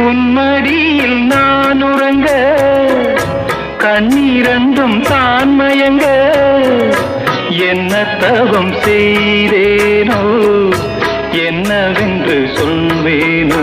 உன்மடியில் நான் உறங்க கண்ணீரண்டும் தான் மயங்க என்ன தவம் செய்தேனோ என்னவென்று சொல்வேனோ?